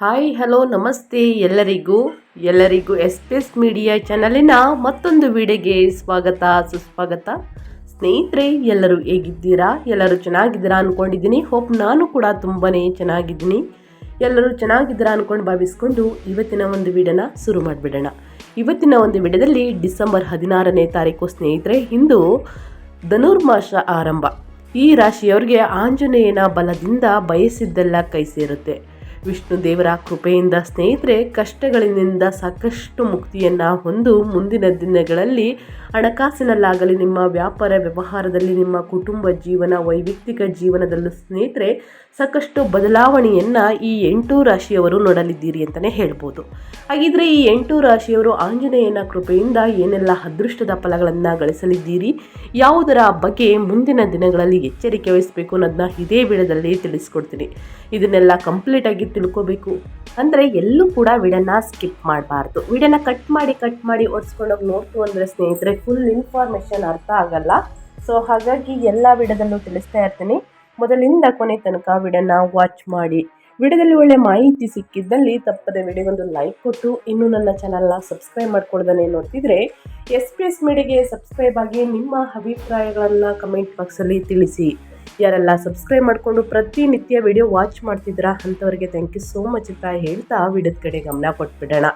Hi, hello, ನಮಸ್ತೆ ಎಲ್ಲರಿಗೂ. ಎಲ್ಲರಿಗೂ ಎಸ್ ಪಿ ಎಸ್ ಮೀಡಿಯಾ ಚಾನಲಿನ ಮತ್ತೊಂದು ವಿಡಿಯೋಗೆ ಸ್ವಾಗತ, ಸುಸ್ವಾಗತ. ಸ್ನೇಹಿತರೆ, ಎಲ್ಲರೂ ಹೇಗಿದ್ದೀರಾ? ಎಲ್ಲರೂ ಚೆನ್ನಾಗಿದ್ದೀರಾ ಅಂದ್ಕೊಂಡಿದ್ದೀನಿ ಹೋಪ್ ನಾನು ಕೂಡ ತುಂಬಾ ಚೆನ್ನಾಗಿದ್ದೀನಿ. ಎಲ್ಲರೂ ಚೆನ್ನಾಗಿದ್ದೀರಾ ಅಂದ್ಕೊಂಡು ಭಾವಿಸ್ಕೊಂಡು ಇವತ್ತಿನ ಒಂದು ವಿಡಿಯೋನ ಶುರು ಮಾಡಿಬಿಡೋಣ. ಇವತ್ತಿನ ಒಂದು ವಿಡಿಯೋದಲ್ಲಿ ಡಿಸೆಂಬರ್ ಹದಿನಾರನೇ ತಾರೀಕು, ಸ್ನೇಹಿತರೆ, ಇಂದು ಧನುರ್ಮಾಸ ಆರಂಭ. ಈ ರಾಶಿಯವರಿಗೆ ಆಂಜನೇಯನ ಬಲದಿಂದ ಬಯಸಿದ್ದೆಲ್ಲ ಕೈ ಸೇರುತ್ತೆ. ವಿಷ್ಣು ದೇವರ ಕೃಪೆಯಿಂದ ಸ್ನೇಹಿತರೆ ಕಷ್ಟಗಳಿಂದ ಸಾಕಷ್ಟು ಮುಕ್ತಿಯನ್ನು ಹೊಂದು ಮುಂದಿನ ದಿನಗಳಲ್ಲಿ ಹಣಕಾಸಿನಲ್ಲಾಗಲಿ, ನಿಮ್ಮ ವ್ಯಾಪಾರ ವ್ಯವಹಾರದಲ್ಲಿ, ನಿಮ್ಮ ಕುಟುಂಬ ಜೀವನ, ವೈಯಕ್ತಿಕ ಜೀವನದಲ್ಲೂ ಸ್ನೇಹಿತರೆ, ಸಾಕಷ್ಟು ಬದಲಾವಣೆಯನ್ನು ಈ ಎಂಟು ರಾಶಿಯವರು ನೋಡಲಿದ್ದೀರಿ ಅಂತಲೇ ಹೇಳ್ಬೋದು. ಹಾಗಿದ್ರೆ ಈ ಎಂಟು ರಾಶಿಯವರು ಆಂಜನೇಯನ ಕೃಪೆಯಿಂದ ಏನೆಲ್ಲ ಅದೃಷ್ಟದ ಫಲಗಳನ್ನು ಗಳಿಸಲಿದ್ದೀರಿ, ಯಾವುದರ ಬಗ್ಗೆ ಮುಂದಿನ ದಿನಗಳಲ್ಲಿ ಎಚ್ಚರಿಕೆ ವಹಿಸಬೇಕು ಅನ್ನೋದನ್ನ ಇದೇ ವೇಳೆದಲ್ಲಿ ತಿಳಿಸ್ಕೊಡ್ತೀನಿ. ಇದನ್ನೆಲ್ಲ ಕಂಪ್ಲೀಟಾಗಿ ತಿಳ್ಕೋಬೇಕು. ಅಂದರೆ ಎಲ್ಲೂ ಕೂಡ ವಿಡನ್ನ ಸ್ಕಿಪ್ ಮಾಡಬಾರ್ದು. ವಿಡನ್ನ ಕಟ್ ಮಾಡಿ ಕಟ್ ಮಾಡಿ ಒಡ್ಸ್ಕೊಂಡೋಗಿ ನೋಡ್ತು ಅಂದರೆ ಸ್ನೇಹಿತರೆ ಫುಲ್ ಇನ್ಫಾರ್ಮೇಷನ್ ಅರ್ಥ ಆಗಲ್ಲ. ಸೊ ಹಾಗಾಗಿ ಎಲ್ಲ ವಿಡದಲ್ಲೂ ತಿಳಿಸ್ತಾ ಇರ್ತೀನಿ. ಮೊದಲಿಂದ ಕೊನೆ ತನಕ ವಿಡನ್ನ ವಾಚ್ ಮಾಡಿ. ವಿಡಿಯೋದಲ್ಲಿ ಒಳ್ಳೆ ಮಾಹಿತಿ ಸಿಕ್ಕಿದ್ದಲ್ಲಿ ತಪ್ಪದೆ ವಿಡಿಯೋಗೊಂದು ಲೈಕ್ ಕೊಟ್ಟು, ಇನ್ನೂ ನನ್ನ ಚಾನಲ್ನ ಸಬ್ಸ್ಕ್ರೈಬ್ ಮಾಡ್ಕೊಳ್ದೇ ನೋಡ್ತಿದ್ರೆ ಎಸ್ ಪಿ ಎಸ್ ಮೀಡಿಯಾಗೆ ಸಬ್ಸ್ಕ್ರೈಬ್ ಆಗಿ ನಿಮ್ಮ ಅಭಿಪ್ರಾಯಗಳನ್ನು ಕಮೆಂಟ್ ಬಾಕ್ಸಲ್ಲಿ ತಿಳಿಸಿ. ಯಾರೆಲ್ಲ ಸಬ್ಸ್ಕ್ರೈಬ್ ಮಾಡಿಕೊಂಡು ಪ್ರತಿನಿತ್ಯ ವಿಡಿಯೋ ವಾಚ್ ಮಾಡ್ತಿದ್ದೀರಾ ಅಂಥವ್ರಿಗೆ ಥ್ಯಾಂಕ್ ಯು ಸೋ ಮಚ್ ಅಂತ ಹೇಳ್ತಾ ವಿಡಿಯೋದ ಕಡೆ ಗಮನ ಕೊಟ್ಬಿಡೋಣ.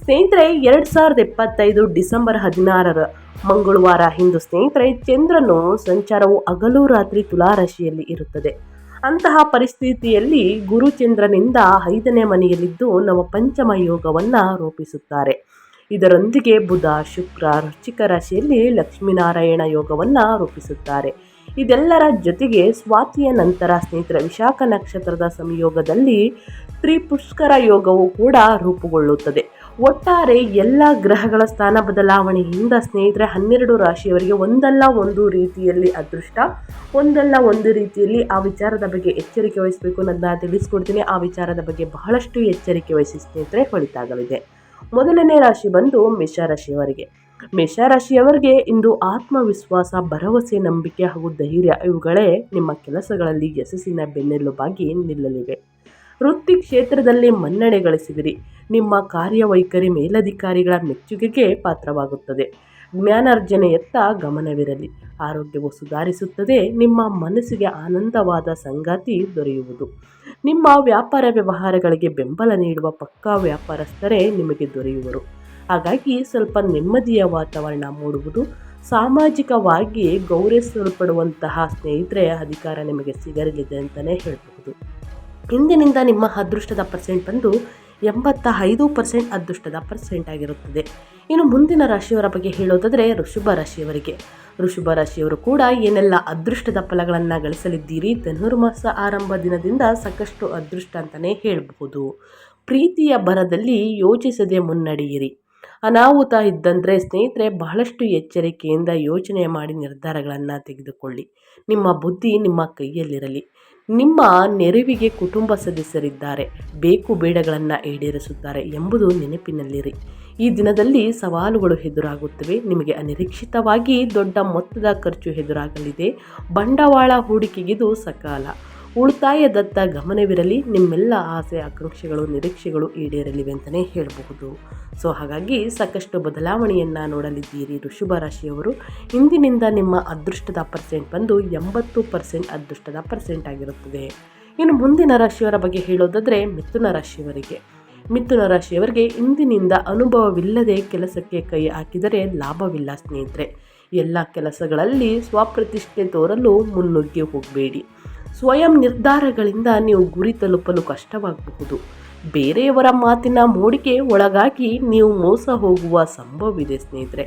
ಸ್ನೇಹಿತರೆ, ಎರಡು ಸಾವಿರದ ಇಪ್ಪತ್ತೈದು ಡಿಸೆಂಬರ್ ಹದಿನಾರರ ಮಂಗಳವಾರ ಹಿಂದೂ ಸ್ನೇಹಿತರೆ, ಚಂದ್ರನು ಸಂಚಾರವು ಹಗಲು ರಾತ್ರಿ ತುಲಾರಾಶಿಯಲ್ಲಿ ಇರುತ್ತದೆ. ಅಂತಹ ಪರಿಸ್ಥಿತಿಯಲ್ಲಿ ಗುರುಚಂದ್ರನಿಂದ ಐದನೇ ಮನೆಯಲ್ಲಿದ್ದು ನಮ್ಮ ಪಂಚಮ ಯೋಗವನ್ನು ರೂಪಿಸುತ್ತಾರೆ. ಇದರೊಂದಿಗೆ ಬುಧ, ಶುಕ್ರ, ವೃಶ್ಚಿಕ ರಾಶಿಯಲ್ಲಿ ಲಕ್ಷ್ಮೀನಾರಾಯಣ ಯೋಗವನ್ನು ರೂಪಿಸುತ್ತಾರೆ. ಇದೆಲ್ಲರ ಜೊತೆಗೆ ಸ್ವಾತಿಯ ನಂತರ ಸ್ನೇಹಿತರ ವಿಶಾಖ ನಕ್ಷತ್ರದ ಸಂಯೋಗದಲ್ಲಿ ತ್ರಿಪುಷ್ಕರ ಯೋಗವು ಕೂಡ ರೂಪುಗೊಳ್ಳುತ್ತದೆ. ಒಟ್ಟಾರೆ ಎಲ್ಲ ಗ್ರಹಗಳ ಸ್ಥಾನ ಬದಲಾವಣೆಯಿಂದ ಸ್ನೇಹಿತರೆ ಹನ್ನೆರಡು ರಾಶಿಯವರಿಗೆ ಒಂದಲ್ಲ ಒಂದು ರೀತಿಯಲ್ಲಿ ಅದೃಷ್ಟ, ಒಂದಲ್ಲ ಒಂದು ರೀತಿಯಲ್ಲಿ ಆ ವಿಚಾರದ ಬಗ್ಗೆ ಎಚ್ಚರಿಕೆ ವಹಿಸಬೇಕು ಅನ್ನೋದನ್ನ ತಿಳಿಸ್ಕೊಡ್ತೀನಿ. ಆ ವಿಚಾರದ ಬಗ್ಗೆ ಬಹಳಷ್ಟು ಎಚ್ಚರಿಕೆ ವಹಿಸಿ ಸ್ನೇಹಿತರೆ ಹೊಳಿತಾಗಲಿದೆ ಮೊದಲನೇ ರಾಶಿ ಬಂದು ಮೇಷರಾಶಿಯವರಿಗೆ ಮೇಷರಾಶಿಯವರಿಗೆ ಇಂದು ಆತ್ಮವಿಶ್ವಾಸ, ಭರವಸೆ, ನಂಬಿಕೆ ಹಾಗೂ ಧೈರ್ಯ ಇವುಗಳೇ ನಿಮ್ಮ ಕೆಲಸಗಳಲ್ಲಿ ಯಶಸ್ಸಿನ ಬೆನ್ನೆಲುಬಾಗಿ ನಿಲ್ಲಲಿವೆ. ವೃತ್ತಿ ಕ್ಷೇತ್ರದಲ್ಲಿ ಮನ್ನಣೆ ಗಳಿಸಿದಿರಿ. ನಿಮ್ಮ ಕಾರ್ಯವೈಖರಿ ಮೇಲಧಿಕಾರಿಗಳ ಮೆಚ್ಚುಗೆಗೆ ಪಾತ್ರವಾಗುತ್ತದೆ. ಜ್ಞಾನಾರ್ಜನೆಯತ್ತ ಗಮನವಿರಲಿ. ಆರೋಗ್ಯವು ಸುಧಾರಿಸುತ್ತದೆ. ನಿಮ್ಮ ಮನಸ್ಸಿಗೆ ಆನಂದವಾದ ಸಂಗಾತಿ ದೊರೆಯುವುದು. ನಿಮ್ಮ ವ್ಯಾಪಾರ ವ್ಯವಹಾರಗಳಿಗೆ ಬೆಂಬಲ ನೀಡುವ ಪಕ್ಕಾ ವ್ಯಾಪಾರಸ್ಥರೇ ನಿಮಗೆ ದೊರೆಯುವರು. ಹಾಗಾಗಿ ಸ್ವಲ್ಪ ನೆಮ್ಮದಿಯ ವಾತಾವರಣ ಮೂಡುವುದು ಸಾಮಾಜಿಕವಾಗಿ ಗೌರವಿಸಲ್ಪಡುವಂತಹ ಸ್ನೇಹಿತರೆ ಅಧಿಕಾರ ನಿಮಗೆ ಸಿಗರಲಿದೆ ಅಂತಲೇ ಹೇಳಬಹುದು. ಇಂದಿನಿಂದ ನಿಮ್ಮ ಅದೃಷ್ಟದ ಪರ್ಸೆಂಟ್ ಬಂದು ಎಂಬತ್ತ ಐದು ಪರ್ಸೆಂಟ್ ಅದೃಷ್ಟದ ಪರ್ಸೆಂಟ್ ಆಗಿರುತ್ತದೆ. ಇನ್ನು ಮುಂದಿನ ರಾಶಿಯವರ ಬಗ್ಗೆ ಹೇಳೋದಾದರೆ ಋಷಭ ರಾಶಿಯವರಿಗೆ. ಋಷಭ ರಾಶಿಯವರು ಕೂಡ ಏನೆಲ್ಲ ಅದೃಷ್ಟದ ಫಲಗಳನ್ನು ಗಳಿಸಲಿದ್ದೀರಿ? ಧನುರ್ಮಾಸ ಆರಂಭ ದಿನದಿಂದ ಸಾಕಷ್ಟು ಅದೃಷ್ಟ ಅಂತಲೇ ಹೇಳಬಹುದು. ಪ್ರೀತಿಯ ಬರದಲ್ಲಿ ಯೋಚಿಸದೆ ಮುನ್ನಡೆಯಿರಿ. ಅನಾಹುತ ಇದ್ದಂದರೆ ಸ್ನೇಹಿತರೆ, ಬಹಳಷ್ಟು ಎಚ್ಚರಿಕೆಯಿಂದ ಯೋಚನೆ ಮಾಡಿ ನಿರ್ಧಾರಗಳನ್ನು ತೆಗೆದುಕೊಳ್ಳಿ. ನಿಮ್ಮ ಬುದ್ಧಿ ನಿಮ್ಮ ಕೈಯಲ್ಲಿರಲಿ. ನಿಮ್ಮ ನೆರವಿಗೆ ಕುಟುಂಬ ಸದಸ್ಯರಿದ್ದಾರೆ. ಬೇಕು ಬೇಡಗಳನ್ನು ಈಡೇರಿಸುತ್ತಾರೆ ಎಂಬುದು ನೆನಪಿನಲ್ಲಿರಿ. ಈ ದಿನದಲ್ಲಿ ಸವಾಲುಗಳು ಎದುರಾಗುತ್ತವೆ. ನಿಮಗೆ ಅನಿರೀಕ್ಷಿತವಾಗಿ ದೊಡ್ಡ ಮೊತ್ತದ ಖರ್ಚು ಎದುರಾಗಲಿದೆ. ಬಂಡವಾಳ ಹೂಡಿಕೆಗಿದು ಸಕಾಲ. ಉಳಿತಾಯದತ್ತ ಗಮನವಿರಲಿ, ನಿಮ್ಮೆಲ್ಲ ಆಸೆ, ಆಕಾಂಕ್ಷೆಗಳು, ನಿರೀಕ್ಷೆಗಳು ಈಡೇರಲಿವೆ ಅಂತಲೇ ಹೇಳಬಹುದು. ಸೊ ಹಾಗಾಗಿ ಸಾಕಷ್ಟು ಬದಲಾವಣೆಯನ್ನು ನೋಡಲಿದ್ದೀರಿ ಋಷಭ ರಾಶಿಯವರು. ಇಂದಿನಿಂದ ನಿಮ್ಮ ಅದೃಷ್ಟದ ಪರ್ಸೆಂಟ್ ಬಂದು ಎಂಬತ್ತು ಪರ್ಸೆಂಟ್ ಅದೃಷ್ಟದ ಪರ್ಸೆಂಟ್ ಆಗಿರುತ್ತದೆ. ಇನ್ನು ಮುಂದಿನ ರಾಶಿಯವರ ಬಗ್ಗೆ ಹೇಳೋದಾದರೆ ಮಿಥುನ ರಾಶಿಯವರಿಗೆ. ಮಿಥುನ ರಾಶಿಯವರಿಗೆ ಇಂದಿನಿಂದ ಅನುಭವವಿಲ್ಲದೆ ಕೆಲಸಕ್ಕೆ ಕೈ ಹಾಕಿದರೆ ಲಾಭವಿಲ್ಲ ಸ್ನೇಹಿತರೆ. ಎಲ್ಲ ಕೆಲಸಗಳಲ್ಲಿ ಸ್ವಪ್ರತಿಷ್ಠೆ ತೋರಲು ಮುನ್ನುಗ್ಗಿ ಹೋಗಬೇಡಿ. ಸ್ವಯಂ ನಿರ್ಧಾರಗಳಿಂದ ನೀವು ಗುರಿ ತಲುಪಲು ಕಷ್ಟವಾಗಬಹುದು. ಬೇರೆಯವರ ಮಾತಿನ ಮೋಡಿಗೆ ಒಳಗಾಗಿ ನೀವು ಮೋಸ ಹೋಗುವ ಸಂಭವವಿದೆ ಸ್ನೇಹಿತರೆ.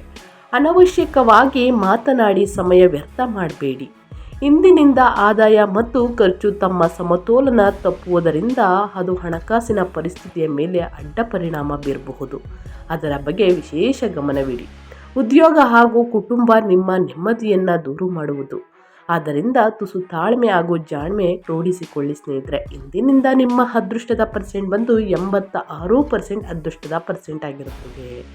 ಅನವಶ್ಯಕವಾಗಿ ಮಾತನಾಡಿ ಸಮಯ ವ್ಯರ್ಥ ಮಾಡಬೇಡಿ. ಇಂದಿನಿಂದ ಆದಾಯ ಮತ್ತು ಖರ್ಚು ತಮ್ಮ ಸಮತೋಲನ ತಪ್ಪುವುದರಿಂದ ಅದು ಹಣಕಾಸಿನ ಪರಿಸ್ಥಿತಿಯ ಮೇಲೆ ಅಡ್ಡ ಪರಿಣಾಮ ಬೀರಬಹುದು. ಅದರ ಬಗ್ಗೆ ವಿಶೇಷ ಗಮನವಿಡಿ. ಉದ್ಯೋಗ ಹಾಗೂ ಕುಟುಂಬ ನಿಮ್ಮ ನೆಮ್ಮದಿಯನ್ನು ದೂರು ಮಾಡುವುದು. ಆದ್ದರಿಂದ ತುಸು ತಾಳ್ಮೆ ಹಾಗೂ ಜಾಣ್ಮೆ ರೂಢಿಸಿಕೊಳ್ಳಿ ಸ್ನೇಹಿತರೆ. ಇಂದಿನಿಂದ ನಿಮ್ಮ ಅದೃಷ್ಟದ ಪರ್ಸೆಂಟ್ ಬಂದು ಎಂಬತ್ತ ಆರು ಪರ್ಸೆಂಟ್ ಅದೃಷ್ಟದ ಪರ್ಸೆಂಟ್ ಆಗಿರುತ್ತದೆ.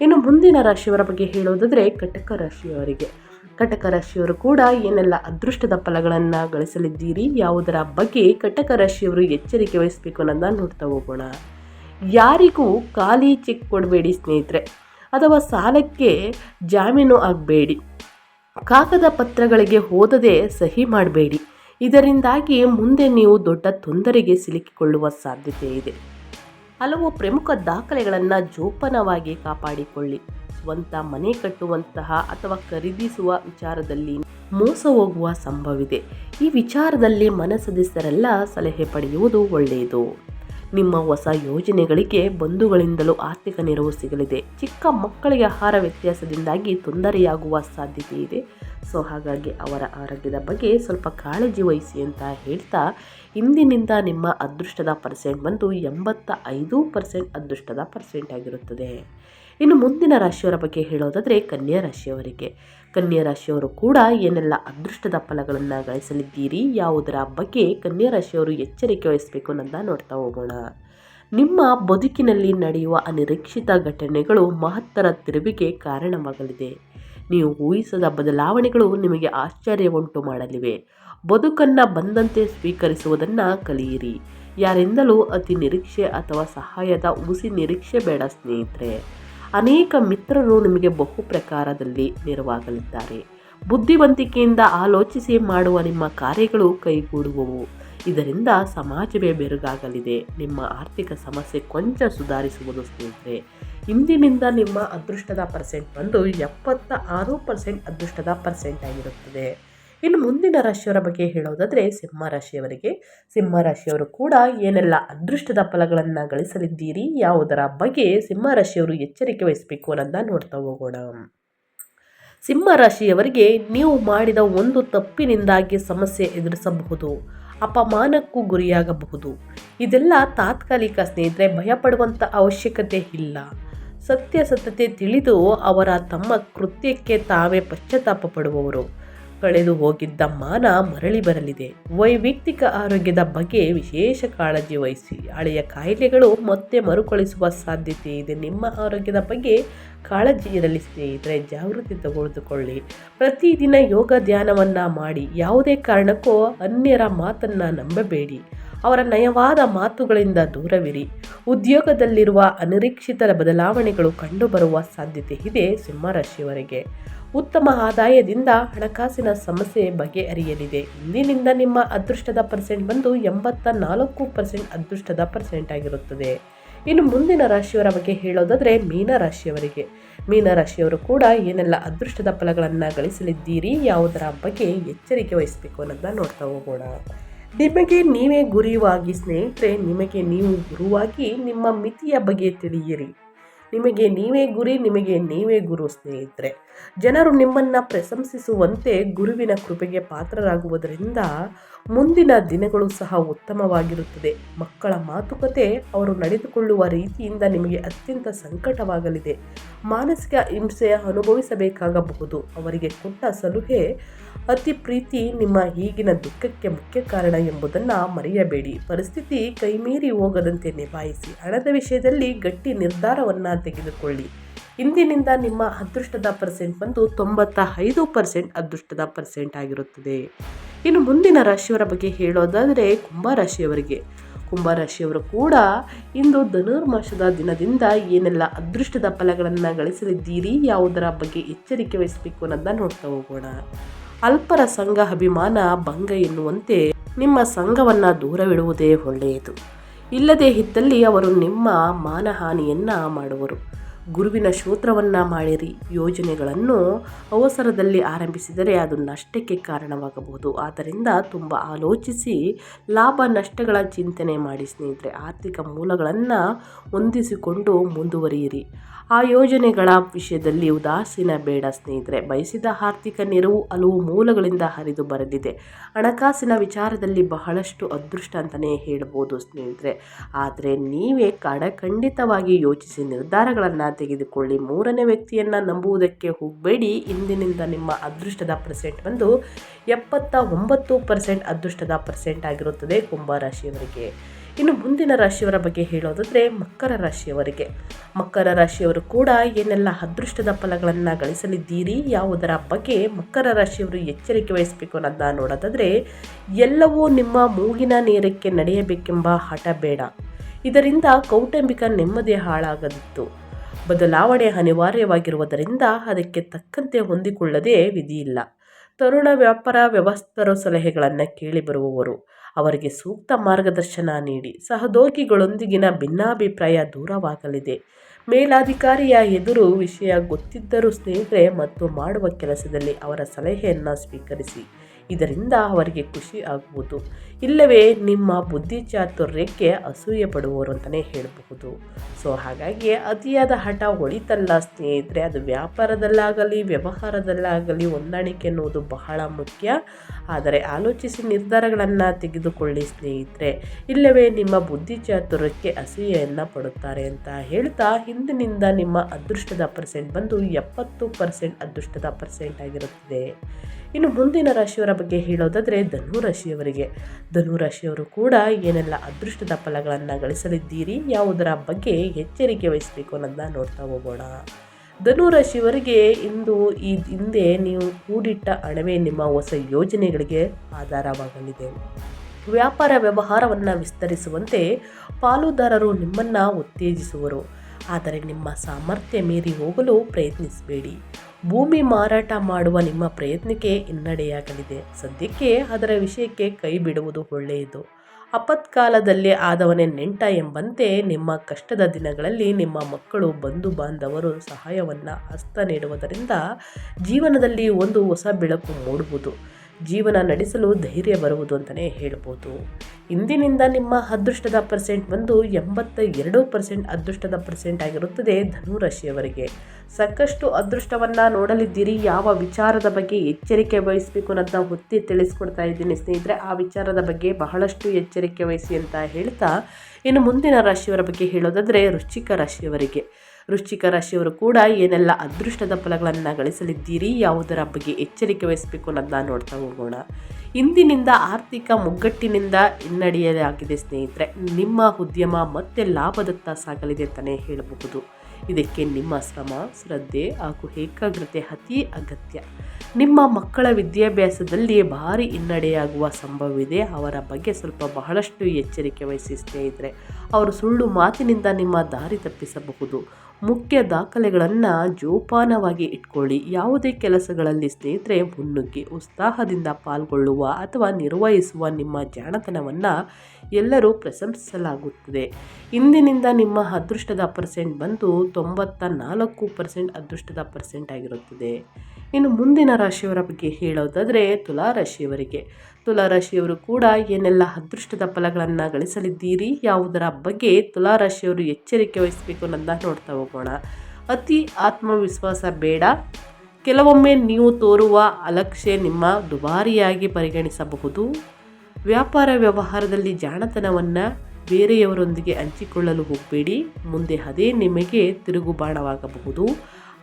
ಇನ್ನು ಮುಂದಿನ ರಾಶಿಯವರ ಬಗ್ಗೆ ಹೇಳೋದಾದರೆ ಕಟಕ ರಾಶಿಯವರಿಗೆ. ಕಟಕ ರಾಶಿಯವರು ಕೂಡ ಏನೆಲ್ಲ ಅದೃಷ್ಟದ ಫಲಗಳನ್ನು ಗಳಿಸಲಿದ್ದೀರಿ, ಯಾವುದರ ಬಗ್ಗೆ ಕಟಕ ರಾಶಿಯವರು ಎಚ್ಚರಿಕೆ ವಹಿಸಬೇಕು ಅನ್ನೋದನ್ನ ನೋಡ್ತಾ ಹೋಗೋಣ. ಯಾರಿಗೂ ಖಾಲಿ ಚೆಕ್ ಕೊಡಬೇಡಿ ಸ್ನೇಹಿತರೆ. ಅಥವಾ ಸಾಲಕ್ಕೆ ಜಾಮೀನು ಆಗಬೇಡಿ. ಕಾಗದ ಪತ್ರಗಳಿಗೆ ಹೋದದೆ ಸಹಿ ಮಾಡಬೇಡಿ. ಇದರಿಂದಾಗಿ ಮುಂದೆ ನೀವು ದೊಡ್ಡ ತೊಂದರೆಗೆ ಸಿಲುಕಿಕೊಳ್ಳುವ ಸಾಧ್ಯತೆ ಇದೆ. ಹಲವು ಪ್ರಮುಖ ದಾಖಲೆಗಳನ್ನು ಜೋಪಾನವಾಗಿ ಕಾಪಾಡಿಕೊಳ್ಳಿ. ಸ್ವಂತ ಮನೆ ಕಟ್ಟುವಂತಹ ಅಥವಾ ಖರೀದಿಸುವ ವಿಚಾರದಲ್ಲಿ ಮೋಸ ಹೋಗುವ ಸಂಭವವಿದೆ ಈ ವಿಚಾರದಲ್ಲಿ ಮನಸ್ಸದಿಸರೆಲ್ಲ ಸಲಹೆ ಪಡೆಯುವುದು ಒಳ್ಳೆಯದು. ನಿಮ್ಮ ಹೊಸ ಯೋಜನೆಗಳಿಗೆ ಬಂಧುಗಳಿಂದಲೂ ಆರ್ಥಿಕ ನೆರವು ಸಿಗಲಿದೆ. ಚಿಕ್ಕ ಮಕ್ಕಳಿಗೆ ಆಹಾರ ವ್ಯತ್ಯಾಸದಿಂದಾಗಿ ತೊಂದರೆಯಾಗುವ ಸಾಧ್ಯತೆ ಇದೆ. ಸೊ, ಹಾಗಾಗಿ ಅವರ ಆರೋಗ್ಯದ ಬಗ್ಗೆ ಸ್ವಲ್ಪ ಕಾಳಜಿ ವಹಿಸಿ ಅಂತ ಹೇಳ್ತಾ ಇಂದಿನಿಂದ ನಿಮ್ಮ ಅದೃಷ್ಟದ ಪರ್ಸೆಂಟ್ ಬಂದು ಎಂಬತ್ತ ಐದು ಪರ್ಸೆಂಟ್ ಅದೃಷ್ಟದ ಪರ್ಸೆಂಟ್ ಆಗಿರುತ್ತದೆ. ಇನ್ನು ಮುಂದಿನ ರಾಶಿಯವರ ಬಗ್ಗೆ ಹೇಳೋದಾದರೆ ಕನ್ಯಾ ರಾಶಿಯವರಿಗೆ. ಕನ್ಯಾ ರಾಶಿಯವರು ಕೂಡ ಏನೆಲ್ಲ ಅದೃಷ್ಟದ ಫಲಗಳನ್ನು ಗಳಿಸಲಿದ್ದೀರಿ, ಯಾವುದರ ಬಗ್ಗೆ ಕನ್ಯಾ ರಾಶಿಯವರು ಎಚ್ಚರಿಕೆ ವಹಿಸಬೇಕು ಅನ್ನೋದನ್ನ ನೋಡ್ತಾ ಹೋಗೋಣ. ನಿಮ್ಮ ಬದುಕಿನಲ್ಲಿ ನಡೆಯುವ ಅನಿರೀಕ್ಷಿತ ಘಟನೆಗಳು ಮಹತ್ತರ ತಿರುವಿಗೆ ಕಾರಣವಾಗಲಿದೆ. ನೀವು ಊಹಿಸದ ಬದಲಾವಣೆಗಳು ನಿಮಗೆ ಆಶ್ಚರ್ಯ ಉಂಟು ಮಾಡಲಿವೆ. ಬದುಕನ್ನು ಬಂದಂತೆ ಸ್ವೀಕರಿಸುವುದನ್ನು ಕಲಿಯಿರಿ. ಯಾರಿಂದಲೂ ಅತಿ ನಿರೀಕ್ಷೆ ಅಥವಾ ಸಹಾಯದ ಹುಸಿ ನಿರೀಕ್ಷೆ ಬೇಡ ಸ್ನೇಹಿತರೆ. ಅನೇಕ ಮಿತ್ರರು ನಿಮಗೆ ಬಹು ಪ್ರಕಾರದಲ್ಲಿ ನೆರವಾಗಲಿದ್ದಾರೆ. ಬುದ್ಧಿವಂತಿಕೆಯಿಂದ ಆಲೋಚಿಸಿ ಮಾಡುವ ನಿಮ್ಮ ಕಾರ್ಯಗಳು ಕೈಗೂಡುವವು. ಇದರಿಂದ ಸಮಾಜವೇ ಬೆರಗಾಗಲಿದೆ. ನಿಮ್ಮ ಆರ್ಥಿಕ ಸಮಸ್ಯೆ ಕೊಂಚ ಸುಧಾರಿಸುವುದು ಸ್ನೇಹಿತರೆ. ಇಂದಿನಿಂದ ನಿಮ್ಮ ಅದೃಷ್ಟದ ಪರ್ಸೆಂಟ್ ಬಂದು ಎಪ್ಪತ್ತ ಆರು ಪರ್ಸೆಂಟ್ ಅದೃಷ್ಟದ ಪರ್ಸೆಂಟ್ ಆಗಿರುತ್ತದೆ. ಇನ್ನು ಮುಂದಿನ ರಾಶಿಯವರ ಬಗ್ಗೆ ಹೇಳೋದಾದರೆ ಸಿಂಹ ರಾಶಿಯವರಿಗೆ. ಸಿಂಹ ರಾಶಿಯವರು ಕೂಡ ಏನೆಲ್ಲ ಅದೃಷ್ಟದ ಫಲಗಳನ್ನು ಗಳಿಸಲಿದ್ದೀರಿ, ಯಾವುದರ ಬಗ್ಗೆ ಸಿಂಹ ರಾಶಿಯವರು ಎಚ್ಚರಿಕೆ ವಹಿಸಬೇಕು ಅನ್ನೋದನ್ನ ನೋಡ್ತಾ ಹೋಗೋಣ. ಸಿಂಹ ರಾಶಿಯವರಿಗೆ ನೀವು ಮಾಡಿದ ಒಂದು ತಪ್ಪಿನಿಂದಾಗಿ ಸಮಸ್ಯೆ ಎದುರಿಸಬಹುದು, ಅಪಮಾನಕ್ಕೂ ಗುರಿಯಾಗಬಹುದು. ಇದೆಲ್ಲ ತಾತ್ಕಾಲಿಕ ಸ್ನೇಹಿತರೆ ಭಯಪಡುವಂಥ ಅವಶ್ಯಕತೆ ಇಲ್ಲ. ಸತ್ಯಾಸತ್ಯತೆ ತಿಳಿದು ಅವರ ತಮ್ಮ ಕೃತ್ಯಕ್ಕೆ ತಾವೇ ಪಶ್ಚಾತ್ತಾಪ ಪಡುವವರು. ಕಳೆದು ಹೋಗಿದ್ದ ಮಾನ ಮರಳಿ ಬರಲಿದೆ. ವೈಯಕ್ತಿಕ ಆರೋಗ್ಯದ ಬಗ್ಗೆ ವಿಶೇಷ ಕಾಳಜಿ ವಹಿಸಿ, ಹಳೆಯ ಕಾಯಿಲೆಗಳು ಮತ್ತೆ ಮರುಕಳಿಸುವ ಸಾಧ್ಯತೆ ಇದೆ. ನಿಮ್ಮ ಆರೋಗ್ಯದ ಬಗ್ಗೆ ಕಾಳಜಿ ಇರಲಿ ಸ್ನೇಹಿತರೆ, ಜಾಗೃತಿ ತೆಗೆದುಕೊಳ್ಳಿ ಪ್ರತಿದಿನ ಯೋಗ ಧ್ಯಾನವನ್ನು ಮಾಡಿ, ಯಾವುದೇ ಕಾರಣಕ್ಕೂ ಅನ್ಯರ ಮಾತನ್ನು ನಂಬಬೇಡಿ. ಅವರ ನಯವಾದ ಮಾತುಗಳಿಂದ ದೂರವಿರಿ. ಉದ್ಯೋಗದಲ್ಲಿರುವ ಅನಿರೀಕ್ಷಿತ ಬದಲಾವಣೆಗಳು ಕಂಡುಬರುವ ಸಾಧ್ಯತೆ ಇದೆ ಸಿಂಹರಾಶಿಯವರಿಗೆ ಉತ್ತಮ ಆದಾಯದಿಂದ ಹಣಕಾಸಿನ ಸಮಸ್ಯೆ ಬಗೆಹರಿಯಲಿದೆ. ಇಂದಿನಿಂದ ನಿಮ್ಮ ಅದೃಷ್ಟದ ಪರ್ಸೆಂಟ್ ಬಂದು ಎಂಬತ್ತ ನಾಲ್ಕು ಪರ್ಸೆಂಟ್ ಅದೃಷ್ಟದ ಪರ್ಸೆಂಟ್ ಆಗಿರುತ್ತದೆ. ಇನ್ನು ಮುಂದಿನ ರಾಶಿಯವರ ಬಗ್ಗೆ ಹೇಳೋದಾದರೆ ಮೀನರಾಶಿಯವರಿಗೆ ಮೀನರಾಶಿಯವರು ಕೂಡ ಏನೆಲ್ಲ ಅದೃಷ್ಟದ ಫಲಗಳನ್ನು ಗಳಿಸಲಿದ್ದೀರಿ, ಯಾವುದರ ಬಗ್ಗೆ ಎಚ್ಚರಿಕೆ ವಹಿಸಬೇಕು ಅನ್ನೋದನ್ನ ನೋಡ್ತಾ ಹೋಗೋಣ. ನಿಮಗೆ ನೀವೇ ಗುರಿಯುವಾಗಿ ಸ್ನೇಹಿತರೆ, ನಿಮಗೆ ನೀವು ಗುರುವಾಗಿ ನಿಮ್ಮ ಮಿತಿಯ ಬಗ್ಗೆ ತಿಳಿಯಿರಿ. ನಿಮಗೆ ನೀವೇ ಗುರಿ, ನಿಮಗೆ ನೀವೇ ಗುರು ಸ್ನೇಹಿತರೆ. ಜನರು ನಿಮ್ಮನ್ನು ಪ್ರಶಂಸಿಸುವಂತೆ ಗುರುವಿನ ಕೃಪೆಗೆ ಪಾತ್ರರಾಗುವುದರಿಂದ ಮುಂದಿನ ದಿನಗಳು ಸಹ ಉತ್ತಮವಾಗಿರುತ್ತದೆ. ಮಕ್ಕಳ ಮಾತುಕತೆ ಅವರು ನಡೆದುಕೊಳ್ಳುವ ರೀತಿಯಿಂದ ನಿಮಗೆ ಅತ್ಯಂತ ಸಂಕಟವಾಗಲಿದೆ. ಮಾನಸಿಕ ಹಿಂಸೆ ಅನುಭವಿಸಬೇಕಾಗಬಹುದು. ಅವರಿಗೆ ಕೊಟ್ಟ ಸಲಹೆ, ಅತಿ ಪ್ರೀತಿ ನಿಮ್ಮ ಈಗಿನ ದುಃಖಕ್ಕೆ ಮುಖ್ಯ ಕಾರಣ ಎಂಬುದನ್ನು ಮರೆಯಬೇಡಿ. ಪರಿಸ್ಥಿತಿ ಕೈಮೀರಿ ಹೋಗದಂತೆ ನಿಭಾಯಿಸಿ. ಹಣದ ವಿಷಯದಲ್ಲಿ ಗಟ್ಟಿ ನಿರ್ಧಾರವನ್ನು ತೆಗೆದುಕೊಳ್ಳಿ. ಇಂದಿನಿಂದ ನಿಮ್ಮ ಅದೃಷ್ಟದ ಪರ್ಸೆಂಟ್ ಬಂದು ತೊಂಬತ್ತ ಐದು ಪರ್ಸೆಂಟ್ ಅದೃಷ್ಟದ ಪರ್ಸೆಂಟ್ ಆಗಿರುತ್ತದೆ. ಇನ್ನು ಮುಂದಿನ ರಾಶಿಯವರ ಬಗ್ಗೆ ಹೇಳೋದಾದರೆ ಕುಂಭರಾಶಿಯವರಿಗೆ ಕುಂಭರಾಶಿಯವರು ಕೂಡ ಇಂದು ಧನುರ್ಮಾಸದ ದಿನದಿಂದ ಏನೆಲ್ಲ ಅದೃಷ್ಟದ ಫಲಗಳನ್ನು ಗಳಿಸಲಿದ್ದೀರಿ, ಯಾವುದರ ಬಗ್ಗೆ ಎಚ್ಚರಿಕೆ ವಹಿಸಬೇಕು ಅನ್ನೋದನ್ನ ನೋಡ್ತಾ ಹೋಗೋಣ. ಅಲ್ಪರ ಸಂಘ ಅಭಿಮಾನ ಭಂಗ ಎನ್ನುವಂತೆ ನಿಮ್ಮ ಸಂಘವನ್ನು ದೂರವಿಡುವುದೇ ಒಳ್ಳೆಯದು. ಇಲ್ಲದೇ ಇದ್ದಲ್ಲಿ ಅವರು ನಿಮ್ಮ ಮಾನಹಾನಿಯನ್ನು ಮಾಡುವರು. ಗುರುವಿನ ಶ್ರೋತ್ರವನ್ನು ಮಾಡಿರಿ. ಯೋಜನೆಗಳನ್ನು ಅವಸರದಲ್ಲಿ ಆರಂಭಿಸಿದರೆ ಅದು ನಷ್ಟಕ್ಕೆ ಕಾರಣವಾಗಬಹುದು. ಆದ್ದರಿಂದ ತುಂಬ ಆಲೋಚಿಸಿ, ಲಾಭ ನಷ್ಟಗಳ ಚಿಂತನೆ ಮಾಡಿ ಸ್ನೇಹಿತರೆ. ಆರ್ಥಿಕ ಮೂಲಗಳನ್ನು ಹೊಂದಿಸಿಕೊಂಡು ಮುಂದುವರಿಯಿರಿ. ಆ ಯೋಜನೆಗಳ ವಿಷಯದಲ್ಲಿ ಉದಾಸೀನ ಬೇಡ ಸ್ನೇಹಿತರೆ. ಬಯಸಿದ ಆರ್ಥಿಕ ನೆರವು ಹಲವು ಮೂಲಗಳಿಂದ ಹರಿದು ಬರಲಿದೆ. ಹಣಕಾಸಿನ ವಿಚಾರದಲ್ಲಿ ಬಹಳಷ್ಟು ಅದೃಷ್ಟ ಅಂತಲೇ ಹೇಳ್ಬೋದು ಸ್ನೇಹಿತರೆ. ಆದರೆ ನೀವೇ ಕಡಖಂಡಿತವಾಗಿ ಯೋಚಿಸಿ ನಿರ್ಧಾರಗಳನ್ನು ತೆಗೆದುಕೊಳ್ಳಿ. ಮೂರನೇ ವ್ಯಕ್ತಿಯನ್ನು ನಂಬುವುದಕ್ಕೆ ಹೋಗಬೇಡಿ. ಇಂದಿನಿಂದ ನಿಮ್ಮ ಅದೃಷ್ಟದ ಪರ್ಸೆಂಟ್ ಬಂದು ಎಪ್ಪತ್ತ ಒಂಬತ್ತು ಪರ್ಸೆಂಟ್ ಅದೃಷ್ಟದ ಪರ್ಸೆಂಟ್ ಆಗಿರುತ್ತದೆ ಕುಂಭರಾಶಿಯವರಿಗೆ ಇನ್ನು ಮುಂದಿನ ರಾಶಿಯವರ ಬಗ್ಗೆ ಹೇಳೋದಾದರೆ ಮಕರ ರಾಶಿಯವರಿಗೆ. ಮಕರ ರಾಶಿಯವರು ಕೂಡ ಏನೆಲ್ಲ ಅದೃಷ್ಟದ ಫಲಗಳನ್ನು ಗಳಿಸಲಿದ್ದೀರಿ, ಯಾವುದರ ಬಗ್ಗೆ ಮಕರ ರಾಶಿಯವರು ಎಚ್ಚರಿಕೆ ವಹಿಸಬೇಕು ಅನ್ನೋದನ್ನ ನೋಡೋದಾದರೆ ಎಲ್ಲವೂ ನಿಮ್ಮ ಮೂಗಿನ ನೇರಕ್ಕೆ ನಡೆಯಬೇಕೆಂಬ ಹಠ ಬೇಡ. ಇದರಿಂದ ಕೌಟುಂಬಿಕ ನೆಮ್ಮದಿ ಹಾಳಾಗದಿತ್ತು. ಬದಲಾವಣೆ ಅನಿವಾರ್ಯವಾಗಿರುವುದರಿಂದ ಅದಕ್ಕೆ ತಕ್ಕಂತೆ ಹೊಂದಿಕೊಳ್ಳದೆ ವಿಧಿಯಿಲ್ಲ. ತರುಣ ವ್ಯಾಪಾರ ವ್ಯವಸ್ಥರ ಸಲಹೆಗಳನ್ನು ಕೇಳಿ ಬರುವವರು. ಅವರಿಗೆ ಸೂಕ್ತ ಮಾರ್ಗದರ್ಶನ ನೀಡಿ. ಸಹೋದ್ಯೋಗಿಗಳೊಂದಿಗಿನ ಭಿನ್ನಾಭಿಪ್ರಾಯ ದೂರವಾಗಲಿದೆ. ಮೇಲಾಧಿಕಾರಿಯ ಎದುರು ವಿಷಯ ಗೊತ್ತಿದ್ದರೂ ಸ್ನೇಹಿತರೆ ಮತ್ತು ಮಾಡುವ ಕೆಲಸದಲ್ಲಿ ಅವರ ಸಲಹೆಯನ್ನು ಸ್ವೀಕರಿಸಿ. ಇದರಿಂದ ಅವರಿಗೆ ಖುಷಿ ಆಗುವುದು. ಇಲ್ಲವೇ ನಿಮ್ಮ ಬುದ್ಧಿ ಚಾತುರ್ಯಕ್ಕೆ ಅಸೂಯೆ ಪಡುವವರು ಅಂತಲೇ ಹೇಳಬಹುದು. ಸೊ ಹಾಗಾಗಿ ಅತಿಯಾದ ಹಠ ಒಳಿತಲ್ಲ ಸ್ನೇಹಿತರೆ, ಅದು ವ್ಯಾಪಾರದಲ್ಲಾಗಲಿ, ವ್ಯವಹಾರದಲ್ಲಾಗಲಿ ಹೊಂದಾಣಿಕೆ ಅನ್ನುವುದು ಬಹಳ ಮುಖ್ಯ. ಆದರೆ ಆಲೋಚಿಸಿ ನಿರ್ಧಾರಗಳನ್ನು ತೆಗೆದುಕೊಳ್ಳಿ ಸ್ನೇಹಿತರೆ. ಇಲ್ಲವೇ ನಿಮ್ಮ ಬುದ್ಧಿ ಚಾತುರ್ಯಕ್ಕೆ ಅಸೂಯೆಯನ್ನು ಪಡುತ್ತಾರೆ ಅಂತ ಹೇಳ್ತಾ ಹಿಂದಿನಿಂದ ನಿಮ್ಮ ಅದೃಷ್ಟದ ಪರ್ಸೆಂಟ್ ಬಂದು ಎಪ್ಪತ್ತು ಪರ್ಸೆಂಟ್ ಅದೃಷ್ಟದ ಪರ್ಸೆಂಟ್ ಆಗಿರುತ್ತದೆ. ಇನ್ನು ಮುಂದಿನ ರಾಶಿಯವರ ಬಗ್ಗೆ ಹೇಳೋದಾದರೆ ಧನು ರಾಶಿಯವರಿಗೆ. ಧನು ರಾಶಿಯವರು ಕೂಡ ಏನೆಲ್ಲ ಅದೃಷ್ಟದ ಫಲಗಳನ್ನು ಗಳಿಸಲಿದ್ದೀರಿ, ಯಾವುದರ ಬಗ್ಗೆ ಎಚ್ಚರಿಕೆ ವಹಿಸಬೇಕು ಅನ್ನೋದನ್ನ ನೋಡ್ತಾ ಹೋಗೋಣ. ಧನು ರಾಶಿಯವರಿಗೆ ಇಂದು ಈ ಹಿಂದೆ ನೀವು ಕೂಡಿಟ್ಟ ಹಣವೇ ನಿಮ್ಮ ಹೊಸ ಯೋಜನೆಗಳಿಗೆ ಆಧಾರವಾಗಲಿದೆ. ವ್ಯಾಪಾರ ವ್ಯವಹಾರವನ್ನು ವಿಸ್ತರಿಸುವಂತೆ ಪಾಲುದಾರರು ನಿಮ್ಮನ್ನು ಉತ್ತೇಜಿಸುವರು. ಆದರೆ ನಿಮ್ಮ ಸಾಮರ್ಥ್ಯ ಮೀರಿ ಹೋಗಲು ಪ್ರಯತ್ನಿಸಬೇಡಿ. ಭೂಮಿ ಮಾರಾಟ ಮಾಡುವ ನಿಮ್ಮ ಪ್ರಯತ್ನಕ್ಕೆ ಹಿನ್ನಡೆಯಾಗಲಿದೆ. ಸದ್ಯಕ್ಕೆ ಅದರ ವಿಷಯಕ್ಕೆ ಕೈ ಬಿಡುವುದು ಒಳ್ಳೆಯದು. ಅಪತ್ಕಾಲದಲ್ಲಿ ಆದವನೇ ನೆಂಟ ಎಂಬಂತೆ ನಿಮ್ಮ ಕಷ್ಟದ ದಿನಗಳಲ್ಲಿ ನಿಮ್ಮ ಮಕ್ಕಳು, ಬಂಧು ಬಾಂಧವರು ಸಹಾಯವನ್ನು ಹಸ್ತ ನೀಡುವುದರಿಂದ ಜೀವನದಲ್ಲಿ ಒಂದು ಹೊಸ ಬೆಳಕು ಮೂಡುವುದು. ಜೀವನ ನಡೆಸಲು ಧೈರ್ಯ ಬರುವುದು ಅಂತಲೇ ಹೇಳ್ಬೋದು. ಇಂದಿನಿಂದ ನಿಮ್ಮ ಅದೃಷ್ಟದ ಪರ್ಸೆಂಟ್ ಬಂದು ಎಂಬತ್ತ ಎರಡು ಪರ್ಸೆಂಟ್ ಅದೃಷ್ಟದ ಪರ್ಸೆಂಟ್ ಆಗಿರುತ್ತದೆ ಧನುರಾಶಿಯವರಿಗೆ. ಸಾಕಷ್ಟು ಅದೃಷ್ಟವನ್ನು ನೋಡಲಿದ್ದೀರಿ, ಯಾವ ವಿಚಾರದ ಬಗ್ಗೆ ಎಚ್ಚರಿಕೆ ವಹಿಸಬೇಕು ಅನ್ನೋದನ್ನ ಒತ್ತಿ ತಿಳಿಸ್ಕೊಡ್ತಾ ಇದ್ದೀನಿ ಸ್ನೇಹಿತರೆ. ಆ ವಿಚಾರದ ಬಗ್ಗೆ ಬಹಳಷ್ಟು ಎಚ್ಚರಿಕೆ ವಹಿಸಿ ಅಂತ ಹೇಳ್ತಾ ಇನ್ನು ಮುಂದಿನ ರಾಶಿಯವರ ಬಗ್ಗೆ ಹೇಳೋದಾದರೆ ವೃಶ್ಚಿಕ ರಾಶಿಯವರಿಗೆ. ವೃಶ್ಚಿಕ ರಾಶಿಯವರು ಕೂಡ ಏನೆಲ್ಲ ಅದೃಷ್ಟದ ಫಲಗಳನ್ನು ಗಳಿಸಲಿದ್ದೀರಿ, ಯಾವುದರ ಬಗ್ಗೆ ಎಚ್ಚರಿಕೆ ವಹಿಸಬೇಕು ಅನ್ನೋದನ್ನ ನೋಡ್ತಾ ಹೋಗೋಣ. ಇಂದಿನಿಂದ ಆರ್ಥಿಕ ಮುಗ್ಗಟ್ಟಿನಿಂದ ಹಿನ್ನಡೆಯಲಾಗಿದೆ ಸ್ನೇಹಿತರೆ. ನಿಮ್ಮ ಉದ್ಯಮ ಮತ್ತೆ ಲಾಭದತ್ತ ಸಾಗಲಿದೆ ಅಂತಲೇ ಹೇಳಬಹುದು. ಇದಕ್ಕೆ ನಿಮ್ಮ ಶ್ರಮ, ಶ್ರದ್ಧೆ ಹಾಗೂ ಏಕಾಗ್ರತೆ ಅತಿ ಅಗತ್ಯ. ನಿಮ್ಮ ಮಕ್ಕಳ ವಿದ್ಯಾಭ್ಯಾಸದಲ್ಲಿ ಭಾರಿ ಹಿನ್ನಡೆಯಾಗುವ ಸಂಭವವಿದೆ. ಅವರ ಬಗ್ಗೆ ಸ್ವಲ್ಪ ಬಹಳಷ್ಟು ಎಚ್ಚರಿಕೆ ವಹಿಸಿ ಸ್ನೇಹಿತರೆ. ಅವರು ಸುಳ್ಳು ಮಾತಿನಿಂದ ನಿಮ್ಮ ದಾರಿ ತಪ್ಪಿಸಬಹುದು. ಮುಖ್ಯ ದಾಖಲೆಗಳನ್ನು ಜೋಪಾನವಾಗಿ ಇಟ್ಕೊಳ್ಳಿ. ಯಾವುದೇ ಕೆಲಸಗಳಲ್ಲಿ ಸ್ನೇಹಿತರೆ ಮುನ್ನುಗ್ಗಿ ಉತ್ಸಾಹದಿಂದ ಪಾಲ್ಗೊಳ್ಳುವ ಅಥವಾ ನಿರ್ವಹಿಸುವ ನಿಮ್ಮ ಜಾಣತನವನ್ನು ಎಲ್ಲರೂ ಪ್ರಶಂಸಿಸಲಾಗುತ್ತದೆ ಇಂದಿನಿಂದ ನಿಮ್ಮ ಅದೃಷ್ಟದ ಪರ್ಸೆಂಟ್ ಬಂದು ತೊಂಬತ್ತ ನಾಲ್ಕು ಪರ್ಸೆಂಟ್ ಅದೃಷ್ಟದ ಪರ್ಸೆಂಟ್ ಆಗಿರುತ್ತದೆ. ಇನ್ನು ಮುಂದಿನ ರಾಶಿಯವರ ಬಗ್ಗೆ ಹೇಳೋದಾದರೆ ತುಲಾ ರಾಶಿಯವರಿಗೆ. ತುಲಾ ರಾಶಿಯವರು ಕೂಡ ಏನೆಲ್ಲ ಅದೃಷ್ಟದ ಫಲಗಳನ್ನು ಗಳಿಸಲಿದ್ದೀರಿ, ಯಾವುದರ ಬಗ್ಗೆ ತುಲಾ ರಾಶಿಯವರು ಎಚ್ಚರಿಕೆ ವಹಿಸಬೇಕು ಅನ್ನೋದನ್ನ ನೋಡ್ತಾ ಹೋಗೋಣ. ಅತಿ ಆತ್ಮವಿಶ್ವಾಸ ಬೇಡ. ಕೆಲವೊಮ್ಮೆ ನೀವು ತೋರುವ ಅಲಕ್ಷೆ ನಿಮ್ಮ ದುಬಾರಿಯಾಗಿ ಪರಿಗಣಿಸಬಹುದು. ವ್ಯಾಪಾರ ವ್ಯವಹಾರದಲ್ಲಿ ಜಾಣತನವನ್ನು ಬೇರೆಯವರೊಂದಿಗೆ ಹಂಚಿಕೊಳ್ಳಲು ಹೋಗಬೇಡಿ ಮುಂದೆ ಅದೇ ನಿಮಗೆ ತಿರುಗುಬಾಣವಾಗಬಹುದು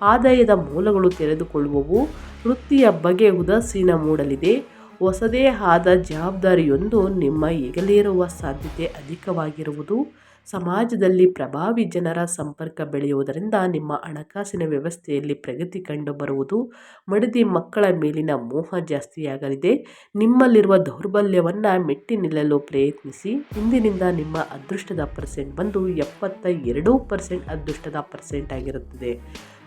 ಆದಾಯದ ಮೂಲಗಳು ತೆರೆದುಕೊಳ್ಳುವವು. ವೃತ್ತಿಯ ಬಗ್ಗೆ ಉದಾಸೀನ ಮೂಡಲಿದೆ. ಹೊಸದೇ ಆದ ಜವಾಬ್ದಾರಿಯೊಂದು ನಿಮ್ಮ ಹೆಗಲೇರುವ ಸಾಧ್ಯತೆ ಅಧಿಕವಾಗಿರುವುದು. ಸಮಾಜದಲ್ಲಿ ಪ್ರಭಾವಿ ಜನರ ಸಂಪರ್ಕ ಬೆಳೆಯುವುದರಿಂದ ನಿಮ್ಮ ಹಣಕಾಸಿನ ವ್ಯವಸ್ಥೆಯಲ್ಲಿ ಪ್ರಗತಿ ಕಂಡುಬರುವುದು, ಮಡದಿ ಮಕ್ಕಳ ಮೇಲಿನ ಮೋಹ ಜಾಸ್ತಿಯಾಗಲಿದೆ. ನಿಮ್ಮಲ್ಲಿರುವ ದೌರ್ಬಲ್ಯವನ್ನು ಮೆಟ್ಟಿ ನಿಲ್ಲಲು ಪ್ರಯತ್ನಿಸಿ. ಇಂದಿನಿಂದ ನಿಮ್ಮ ಅದೃಷ್ಟದ ಪರ್ಸೆಂಟ್ ಬಂದು ಎಪ್ಪತ್ತ ಎರಡು ಪರ್ಸೆಂಟ್ ಅದೃಷ್ಟದ ಪರ್ಸೆಂಟ್ ಆಗಿರುತ್ತದೆ.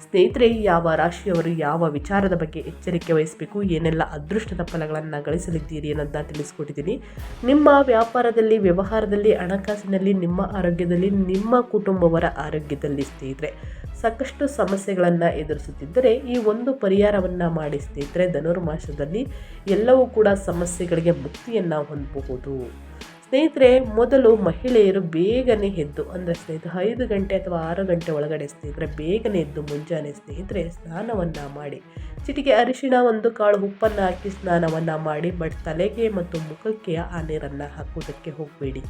ಸ್ನೇಹಿತರೆ, ಯಾವ ರಾಶಿಯವರು ಯಾವ ವಿಚಾರದ ಬಗ್ಗೆ ಎಚ್ಚರಿಕೆ ವಹಿಸಬೇಕು, ಏನೆಲ್ಲ ಅದೃಷ್ಟದ ಫಲಗಳನ್ನು ಗಳಿಸಲಿದ್ದೀರಿ ಅನ್ನೋದನ್ನ ತಿಳಿಸ್ಕೊಟ್ಟಿದ್ದೀನಿ. ನಿಮ್ಮ ವ್ಯಾಪಾರದಲ್ಲಿ, ವ್ಯವಹಾರದಲ್ಲಿ, ಹಣಕಾಸಿನಲ್ಲಿ, ನಿಮ್ಮ ಆರೋಗ್ಯದಲ್ಲಿ, ನಿಮ್ಮ ಕುಟುಂಬವರ ಆರೋಗ್ಯದಲ್ಲಿ ಸ್ನೇಹಿತರೆ, ಸಾಕಷ್ಟು ಸಮಸ್ಯೆಗಳನ್ನು ಎದುರಿಸುತ್ತಿದ್ದರೆ, ಈ ಒಂದು ಪರಿಹಾರವನ್ನು ಮಾಡಿ ಸ್ನೇಹಿತರೆ, ಧನುರ್ಮಾಸದಲ್ಲಿ ಎಲ್ಲವೂ ಕೂಡ ಸಮಸ್ಯೆಗಳಿಗೆ ಮುಕ್ತಿಯನ್ನು ಹೊಂದಬಹುದು. ಸ್ನೇಹಿತರೆ, ಮೊದಲು ಮಹಿಳೆಯರು ಬೇಗನೆ ಎದ್ದು, ಅಂದರೆ ಸ್ನೇಹಿತರೆ ಐದು ಗಂಟೆ ಅಥವಾ ಆರು ಗಂಟೆ ಒಳಗಡೆ ಸ್ನೇಹಿತರೆ, ಬೇಗನೆ ಎದ್ದು ಮುಂಜಾನೆ ಸ್ನೇಹಿತರೆ ಸ್ನಾನವನ್ನು ಮಾಡಿ ಚಿಟಿಗೆ ಅರಿಶಿನ ಒಂದು ಕಾಳು ಉಪ್ಪನ್ನು ಹಾಕಿ ಸ್ನಾನವನ್ನು ಮಾಡಿ, ಬಟ್ ತಲೆಗೆ ಮತ್ತು ಮುಖಕ್ಕೆ ಆ ನೀರನ್ನು ಹಾಕುವುದಕ್ಕೆ ಹೋಗಬೇಡಿ.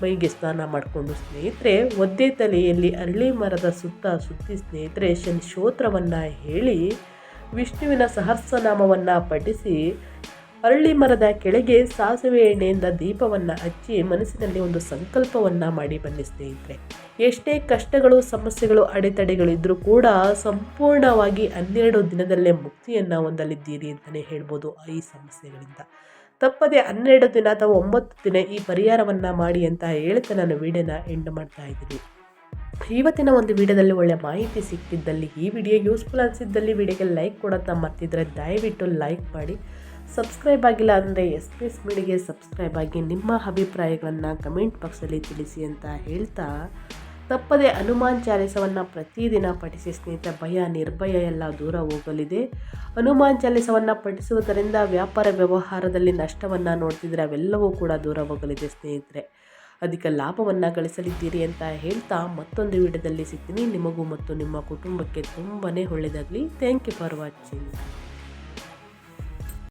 ಮೈಗೆ ಸ್ನಾನ ಮಾಡಿಕೊಂಡು ಸ್ನೇಹಿತರೆ, ಒದ್ದೆ ತಲೆಯಲ್ಲಿ ಅರಳಿ ಮರದ ಸುತ್ತ ಸುತ್ತಿ ಸ್ನೇಹಿತರೆ, ಶನಿ ಸ್ತೋತ್ರವನ್ನು ಹೇಳಿ ವಿಷ್ಣುವಿನ ಸಹಸ್ರನಾಮವನ್ನು ಪಠಿಸಿ ಅರಳಿ ಮರದ ಕೆಳಗೆ ಸಾಸಿವೆ ಎಣ್ಣೆಯಿಂದ ದೀಪವನ್ನು ಹಚ್ಚಿ ಮನಸ್ಸಿನಲ್ಲಿ ಒಂದು ಸಂಕಲ್ಪವನ್ನು ಮಾಡಿ ಬನ್ನಿ ಸ್ನೇಹಿತರೆ. ಎಷ್ಟೇ ಕಷ್ಟಗಳು, ಸಮಸ್ಯೆಗಳು ಅಡೆತಡೆಗಳಿದ್ರೂ ಕೂಡ ಸಂಪೂರ್ಣವಾಗಿ ಹನ್ನೆರಡು ದಿನದಲ್ಲೇ ಮುಕ್ತಿಯನ್ನು ಹೊಂದಲಿದ್ದೀರಿ ಅಂತಲೇ ಹೇಳ್ಬೋದು ಈ ಸಮಸ್ಯೆಗಳಿಂದ. ತಪ್ಪದೆ ಹನ್ನೆರಡು ದಿನ ಅಥವಾ ಒಂಬತ್ತು ದಿನ ಈ ಪರಿಹಾರವನ್ನು ಮಾಡಿ ಅಂತ ಹೇಳ್ತಾ ನಾನು ವಿಡಿಯೋನ ಎಂಡ್ ಮಾಡ್ತಾ ಇದ್ದೀನಿ. ಇವತ್ತಿನ ಒಂದು ವಿಡಿಯೋದಲ್ಲಿ ಒಳ್ಳೆ ಮಾಹಿತಿ ಸಿಕ್ಕಿದ್ದಲ್ಲಿ ಈ ವಿಡಿಯೋ ಯೂಸ್ಫುಲ್ ಅನಿಸಿದ್ದಲ್ಲಿ ವಿಡಿಯೋಗೆ ಲೈಕ್ ಕೊಡೋದನ್ನ ಮರ್ತಿದ್ರೆ ದಯವಿಟ್ಟು ಲೈಕ್ ಮಾಡಿ. ಸಬ್ಸ್ಕ್ರೈಬ್ ಆಗಿಲ್ಲ ಅಂದರೆ ಎಸ್ ಪಿ ಎಸ್ ಮೀಡಿಗೆ ಸಬ್ಸ್ಕ್ರೈಬ್ ಆಗಿ ನಿಮ್ಮ ಅಭಿಪ್ರಾಯಗಳನ್ನು ಕಮೆಂಟ್ ಬಾಕ್ಸಲ್ಲಿ ತಿಳಿಸಿ ಅಂತ ಹೇಳ್ತಾ ತಪ್ಪದೆ ಹನುಮಾನ್ ಚಾಲಿಸವನ್ನು ಪ್ರತಿದಿನ ಪಠಿಸಿ ಸ್ನೇಹಿತ ಭಯ, ನಿರ್ಭಯ ಎಲ್ಲ ದೂರ ಹೋಗಲಿದೆ. ಹನುಮಾನ್ ಚಾಲಿಸವನ್ನು ಪಠಿಸುವುದರಿಂದ ವ್ಯಾಪಾರ ವ್ಯವಹಾರದಲ್ಲಿ ನಷ್ಟವನ್ನು ನೋಡ್ತಿದ್ರೆ ಅವೆಲ್ಲವೂ ಕೂಡ ದೂರ ಹೋಗಲಿದೆ ಸ್ನೇಹಿತರೆ. ಅಧಿಕ ಲಾಭವನ್ನು ಗಳಿಸಲಿದ್ದೀರಿ ಅಂತ ಹೇಳ್ತಾ ಮತ್ತೊಂದು ವಿಡಿಯೋದಲ್ಲಿ ಸಿಗ್ತೀನಿ. ನಿಮಗೂ ಮತ್ತು ನಿಮ್ಮ ಕುಟುಂಬಕ್ಕೆ ತುಂಬಾ ಒಳ್ಳೆಯದಾಗಲಿ. Thank you for watching